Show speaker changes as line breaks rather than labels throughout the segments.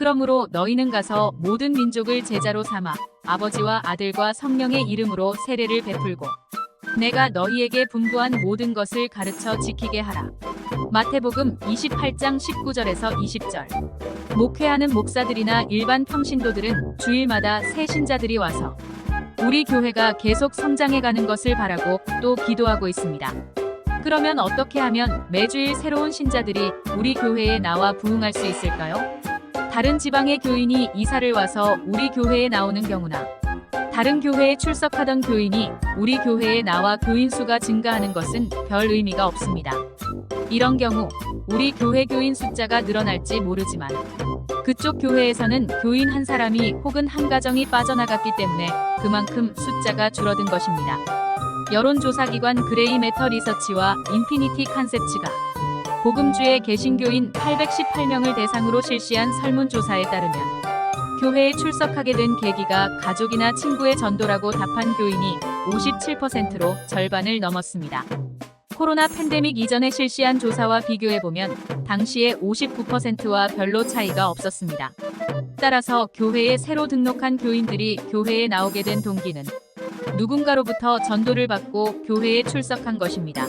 그러므로 너희는 가서 모든 민족을 제자로 삼아 아버지와 아들과 성령의 이름으로 세례를 베풀고 내가 너희에게 분부한 모든 것을 가르쳐 지키게 하라. 마태복음 28장 19절에서 20절. 목회하는 목사들이나 일반 평신도들은 주일마다 새 신자들이 와서 우리 교회가 계속 성장해 가는 것을 바라고 또 기도하고 있습니다. 그러면 어떻게 하면 매주일 새로운 신자들이 우리 교회에 나와 부흥할 수 있을까요? 다른 지방의 교인이 이사를 와서 우리 교회에 나오는 경우나 다른 교회에 출석하던 교인이 우리 교회에 나와 교인 수가 증가하는 것은 별 의미가 없습니다. 이런 경우 우리 교회 교인 숫자가 늘어날지 모르지만 그쪽 교회에서는 교인 한 사람이 혹은 한 가정이 빠져나갔기 때문에 그만큼 숫자가 줄어든 것입니다. 여론조사기관 그레이 메터 리서치와 인피니티 컨셉츠가 복음주의 개신교인 818명을 대상으로 실시한 설문조사에 따르면 교회에 출석하게 된 계기가 가족이나 친구의 전도라고 답한 교인이 57%로 절반을 넘었습니다. 코로나 팬데믹 이전에 실시한 조사와 비교해보면 당시의 59%와 별로 차이가 없었습니다. 따라서 교회에 새로 등록한 교인들이 교회에 나오게 된 동기는 누군가로부터 전도를 받고 교회에 출석한 것입니다.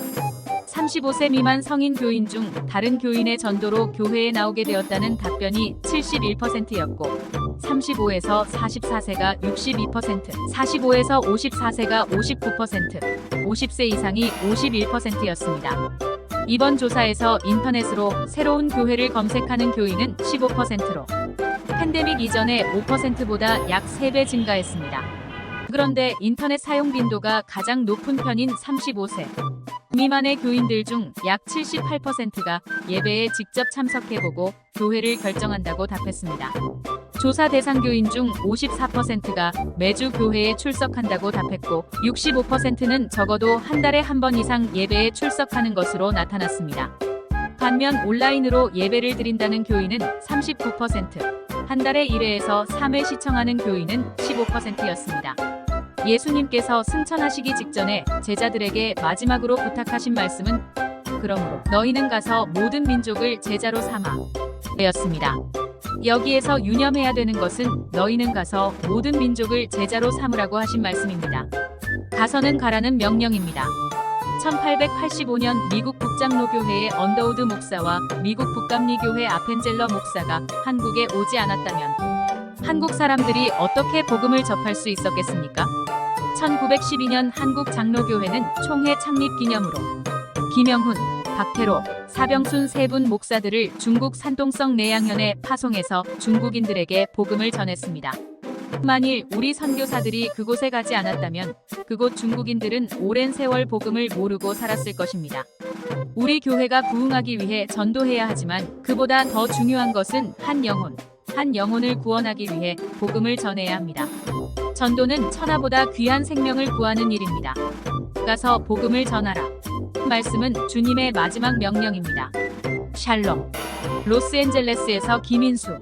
35세 미만 성인 교인 중 다른 교인의 전도로 교회에 나오게 되었다는 답변이 71%였고 35에서 44세가 62%, 45에서 54세가 59%, 50세 이상이 51%였습니다. 이번 조사에서 인터넷으로 새로운 교회를 검색하는 교인은 15%로 팬데믹 이전의 5%보다 약 3배 증가했습니다. 그런데 인터넷 사용 빈도가 가장 높은 편인 35세 미만의 교인들 중 약 78%가 예배에 직접 참석해보고 교회를 결정한다고 답했습니다. 조사 대상 교인 중 54%가 매주 교회에 출석한다고 답했고 65%는 적어도 한 달에 한 번 이상 예배에 출석하는 것으로 나타났습니다. 반면 온라인으로 예배를 드린다는 교인은 39%, 한 달에 1회에서 3회 시청하는 교인은 15%였습니다. 예수님께서 승천하시기 직전에 제자들에게 마지막으로 부탁하신 말씀은 그러므로 너희는 가서 모든 민족을 제자로 삼아 였습니다. 여기에서 유념해야 되는 것은 너희는 가서 모든 민족을 제자로 삼으라고 하신 말씀입니다. 가서는 가라는 명령입니다. 1885년 미국 북장로교회의 언더우드 목사와 미국 북감리교회 아펜젤러 목사가 한국에 오지 않았다면 한국 사람들이 어떻게 복음을 접할 수 있었겠습니까? 1912년 한국 장로교회는 총회 창립 기념으로 김영훈, 박태로, 사병순 세 분 목사들을 중국 산동성 내양현에 파송해서 중국인들에게 복음을 전했습니다. 만일 우리 선교사들이 그곳에 가지 않았다면 그곳 중국인들은 오랜 세월 복음을 모르고 살았을 것입니다. 우리 교회가 부흥하기 위해 전도해야 하지만 그보다 더 중요한 것은 한 영혼, 한 영혼을 구원하기 위해 복음을 전해야 합니다. 전도는 천하보다 귀한 생명을 구하는 일입니다. 가서 복음을 전하라. 말씀은 주님의 마지막 명령입니다. 샬롬. 로스앤젤레스에서 김인수.